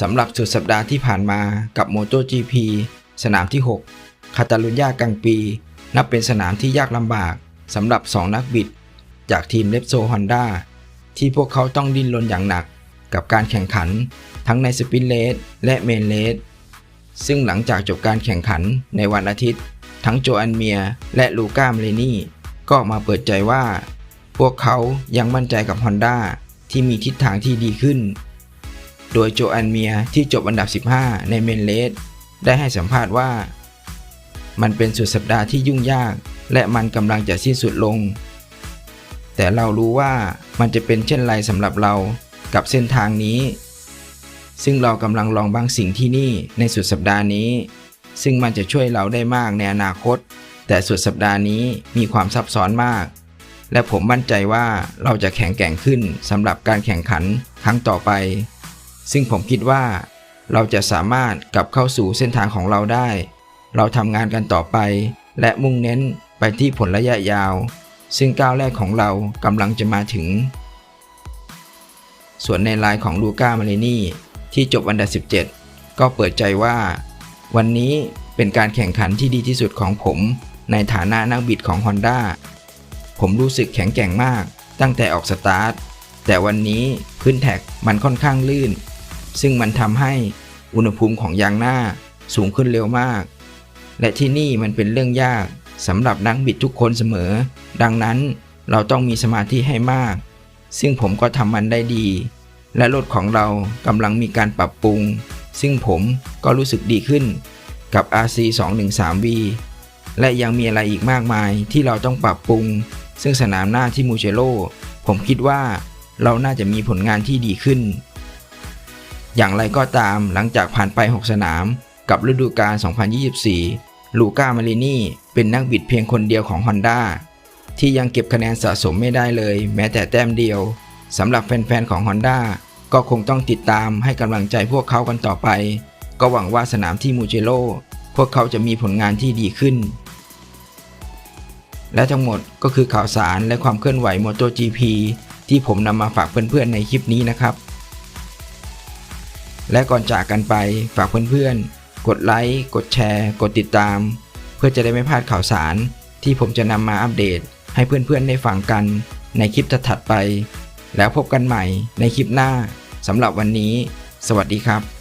สำหรับสุดสัปดาห์ที่ผ่านมากับ MotoGP สนามที่ 6 คาตาลุญญากังปี นับเป็นสนามที่ยากลำบากสำหรับ 2 นักบิด จากทีมเลปโซฮอนด้าที่พวกเขาต้องดิ้นรนอย่างหนักกับการแข่งขันทั้งในสปินเลสและเมนเลสซึ่งหลังจากจบการแข่งขันในวันอาทิตย์ ทั้งโจอันเมียและลูก้ามเลนี่ก็ออกมาเปิดใจว่า พวกเขายังมั่นใจกับ Honda ที่มีทิศทางที่ดีขึ้น โดยโจอันเมียที่จบอันดับ 15 ในเมนเลสได้ให้สัมภาษณ์ว่า มันเป็นสุดสัปดาห์ที่ยุ่งยาก และมันกำลังจะสิ้นสุดลง แต่เรารู้ว่ามันจะเป็นเช่นไรสำหรับเรากับเส้นทางนี้ ซึ่งเรากำลังลองบางสิ่งที่นี่ในสุดสัปดาห์นี้ ซึ่งมันจะช่วยเราได้มากในอนาคต แต่สุดสัปดาห์นี้มีความซับซ้อนมาก และผมมั่นใจว่าเราจะแข็งแกร่งขึ้นสำหรับการแข่งขันครั้งต่อไป ซึ่งผมคิดว่า เราจะสามารถกลับเข้าสู่เส้นทางของเราได้ เราทำงานกันต่อไป และมุ่งเน้นไปที่ผลระยะยาว ซึ่งก้าวแรกของเรากำลังจะมาถึง ส่วนในไลน์ของลูก้ามาเลนี่ที่จบอันดับ 17 ก็เปิดใจว่า วันนี้เป็นการแข่งขันที่ดีที่สุดของผมในฐานะนักบิดของ Honda ผมรู้สึกแข็งแกร่งมากตั้งแต่ออกสตาร์ท แต่วันนี้พื้นแท็กมันค่อนข้างลื่น ซึ่งมันทำให้อุณหภูมิของยางหน้าสูงขึ้นเร็วมาก และที่นี่มันเป็นเรื่องยากสำหรับนักบิดทุกคนเสมอ ดังนั้นเราต้องมีสมาธิให้มาก ซึ่งผมก็ทำมันได้ดี และรถของเรากำลังมีการปรับปรุง ซึ่งผมก็รู้สึกดีขึ้นกับ RC 2 1 3 V และยังมีอะไรอีกมากมายที่เราต้องปรับปรุง ซึ่งสนามหน้าที่มูเชโลผมคิดว่าเราน่าจะมีผลงานที่ดีขึ้น อย่างไรก็ตามหลังจากผ่านไป 6 สนาม กับฤดูกาล 2024 ลูก้ามารินีเป็นนักบิดเพียงคนเดียวของ Honda ที่ยังเก็บคะแนนสะสมไม่ได้เลย แม้แต่แต้มเดียวสำหรับแฟนๆของ Honda ก็คงต้องติดตามให้กำลังใจพวกเขากันต่อไป ก็หวังว่าสนามที่มูเจโลพวกเขาจะมีผลงานที่ดีขึ้น และทั้งหมดก็คือข่าวสารและความเคลื่อนไหว MotoGP ที่ผมนำมาฝากเพื่อนๆในคลิปนี้นะครับ และก่อนจากกันไปฝากเพื่อนๆ กดไลค์ กดแชร์ กดติดตาม เพื่อจะได้ไม่พลาดข่าวสาร ที่ผมจะนำมาอัปเดต ให้เพื่อนๆได้ฟังกันในคลิปถัดๆไป แล้วพบกันใหม่ในคลิปหน้าสำหรับวันนี้ สวัสดีครับ